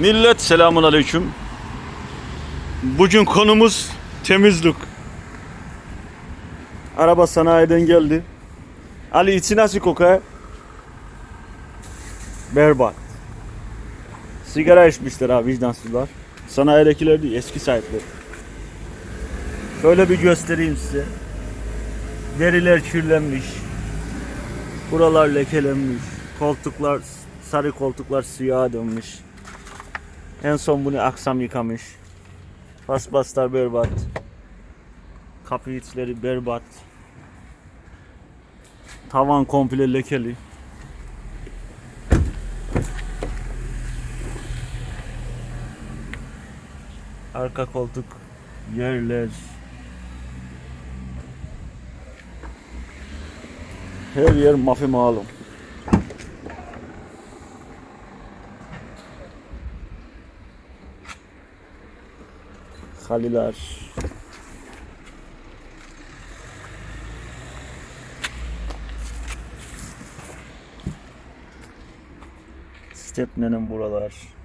Millet selamun aleyküm. Bugün konumuz temizlik. Araba sanayiden geldi. Ali içi nasıl kokar? Berbat. Sigara içmişler abi vicdansızlar. Sanayidekiler değil eski sahipleri. Şöyle bir göstereyim size. Deriler kirlenmiş. Buralar lekelenmiş. Koltuklar, sarı koltuklar siyaha dönmüş. En son bunu aksam yıkamış. Paspaslar berbat. Kapı içleri berbat. Tavan komple lekeli. Arka koltuk yerler. Her yer mafi malum. Haliler. Stepne'nin buralar.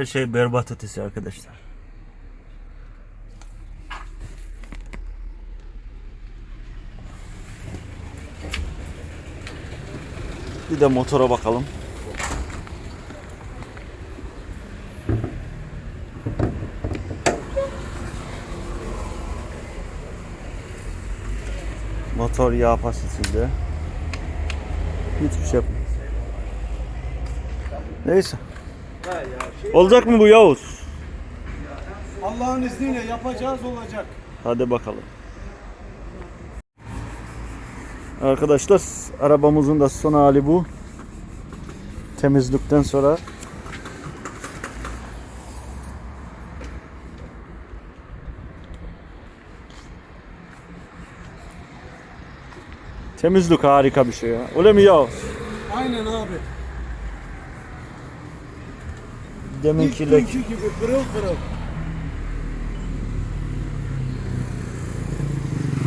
Her şey berbat ötesi arkadaşlar. Bir de motora bakalım. Motor yağ pastasıydı. Hiçbir şey yapmıyor. Neyse. Olacak mı bu Yavuz? Allah'ın izniyle yapacağız olacak. Hadi bakalım. Arkadaşlar arabamızın da son hali bu. Temizlikten sonra Temizlik harika bir şey ya. Öyle mi Yavuz? Aynen abi. Deminki İlk lek- günkü gibi pırıl pırıl.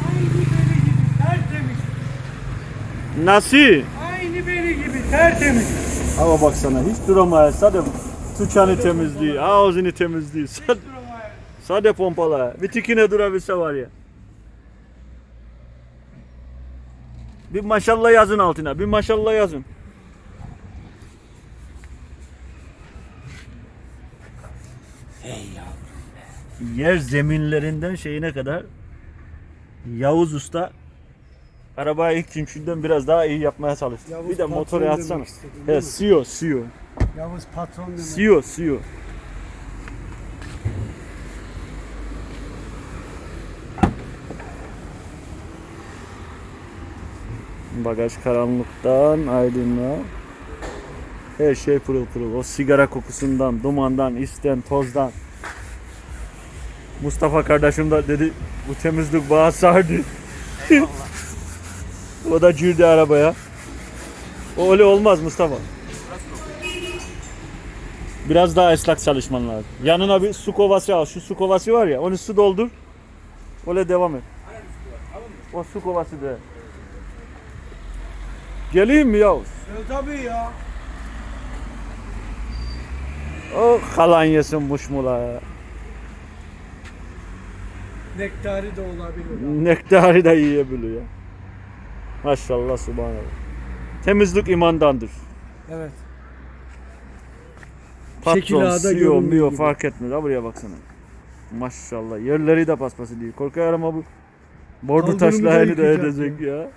Aynı beni gibi tertemiz. Nasıl? Aynı beni gibi tertemiz. Ama baksana hiç duramaya sadece tüçanı temizliği, ağzını temizliği, sadece, sadece pompala. Bir tikine durabilse var ya. Bir maşallah yazın altına, bir maşallah yazın. Yer zeminlerinden şeyine kadar Yavuz Usta arabayı ilk günkünden biraz daha iyi yapmaya çalıştı. Yavuz bir de demek yatsana. He? CEO, CEO. Yavuz patron demek. CEO, CEO. Bagaj karanlıktan aydınlığa. Her şey pırıl pırıl. O sigara kokusundan, dumandan, isten, tozdan. Mustafa kardeşim de dedi bu temizlik bana sardı. o da girdi arabaya. O öyle olmaz Mustafa. Biraz daha ıslak çalışman lazım. Yanına bir su kovası al. Şu su kovası var ya onu su doldur. Öyle devam et. O su kovası da. Geleyim mi Yavuz? E, tabii ya. O kalan yesin muşmula. Nektari de olabilir. Nektarı da yiyebiliyor. Maşallah subhanallah. Temizlik imandandır. Evet. Şekil Patron, ağda CEO, göründüğü mio gibi. fark etmez. Ha buraya baksana. Maşallah. Yerleri de paspası değil. Korkuyorum ama bu bordu Kaldırımı da taşla aynı da yıkayacak edecek ya.